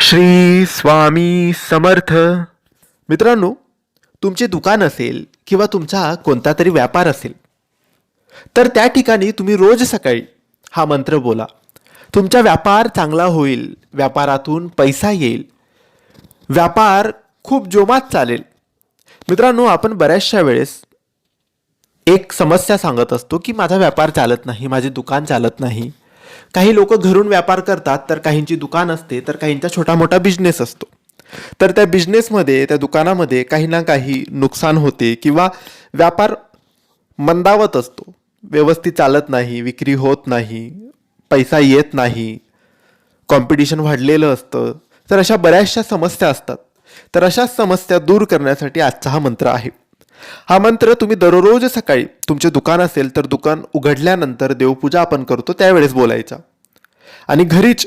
श्री स्वामी समर्थ. मित्रांनो तुमचे दुकान असेल किंवा तुमचा कोणता तरी व्यापार असेल तर त्या ठिकाणी तुम्ही रोज सकाळी हा मंत्र बोला. तुमचा व्यापार चांगला होईल व्यापारातून पैसा येईल. व्यापार खूप जोमात चालेल. मित्रांनो आपण बऱ्याचशा वेळेस एक समस्या सांगत असतो की माझा व्यापार चालत नाही माझे दुकान चालत नाही. काही लोक घरून व्यापार करतात तर काहींची दुकान असते तर काहींचा छोटा मोठा बिझनेस असतो. तर त्या बिझनेसमध्ये त्या दुकानामध्ये काही ना काही नुकसान होते किंवा व्यापार मंदावत असतो. व्यवस्थित चालत नाही विक्री होत नाही पैसा येत नाही कॉम्पिटिशन वाढलेलं असतं. तर अशा बऱ्याचशा समस्या असतात. तर अशा समस्या दूर करण्यासाठी आजचा हा मंत्र आहे. हा मंत्र तुम्ही दररोज सकाळी तुमचे दुकान असेल तर दुकान उघडल्यानंतर देवपूजा आपण करतो त्यावेळेस बोलायचा. आणि घरीच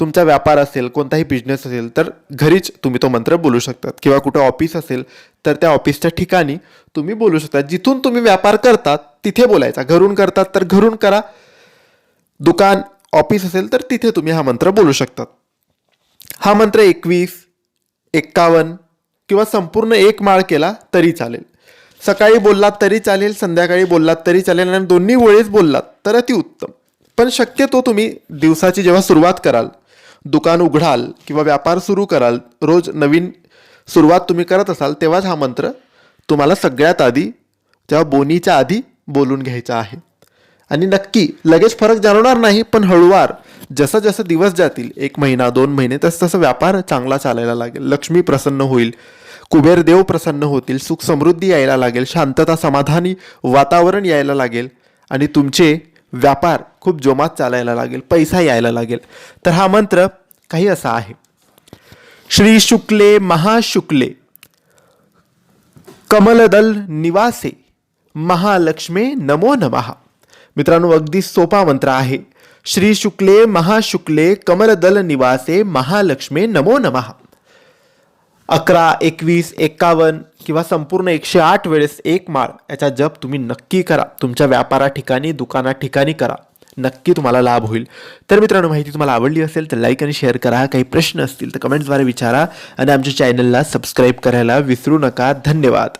तुमचा व्यापार असेल कोणताही बिझनेस असेल तर घरीच तुम्ही तो मंत्र बोलू शकतात. किंवा कुठं ऑफिस असेल तर त्या ऑफिसच्या ठिकाणी तुम्ही बोलू शकता जिथून तुम्ही व्यापार करतात तिथे बोलायचा. घरून करतात तर घरून करा. दुकान ऑफिस असेल तर तिथे तुम्ही हा मंत्र बोलू शकतात. हा मंत्र एकवीस एक्कावन्न किंवा संपूर्ण एक माळ केला तरी चालेल. सकाळी बोललात तरी चालेल संध्याकाळी बोललात तरी चालेल आणि दोन्ही वेळेस बोललात तर अतिउत्तम पण शक्यतो तुम्ही दिवसाची जेव्हा सुरुवात कराल दुकान उघडाल किंवा व्यापार सुरू कराल रोज नवीन सुरुवात तुम्ही करत असाल तेव्हाच हा मंत्र तुम्हाला सगळ्यात आधी तेव्हा बोनीच्या आधी बोलून घ्यायचा आहे. आणि नक्की लगेच फरक जाणवणार नाही पण हळूवार जसं जसं दिवस जातील एक महिना दोन महिने तसं तसं व्यापार चांगला चालायला लागेल लक्ष्मी प्रसन्न होईल कुबेर देव प्रसन्न होतील सुख समृद्धी यायला लागेल शांतता समाधानी वातावरण यायला लागेल आणि तुमचे व्यापार खूप जोमात चालायला लागेल पैसा यायला लागेल. तर हा मंत्र काही असा आहे. श्री शुक्ले महाशुक्ले कमलदल निवासे महालक्ष्मे नमो नमः. मित्रांनो अगदी सोपा मंत्र आहे. श्री शुक्ले महाशुक्ले कमलदल निवासे महालक्ष्मे नमो नमः. अकरा एकवीस एक्कावन्न किंवा संपूर्ण एकशे आठ वेळेस एक माळ याचा जप तुम्ही नक्की करा. तुमच्या व्यापारा ठिकाणी दुकाना ठिकाणी करा. नक्की तुम्हाला लाभ होईल. तर मित्रांनो माहिती तुम्हाला आवडली असेल तर लाईक आणि शेअर करा. काही प्रश्न असतील तर कमेंट्सद्वारे विचारा आणि आमच्या चॅनलला सबस्क्राईब करायला विसरू नका. धन्यवाद.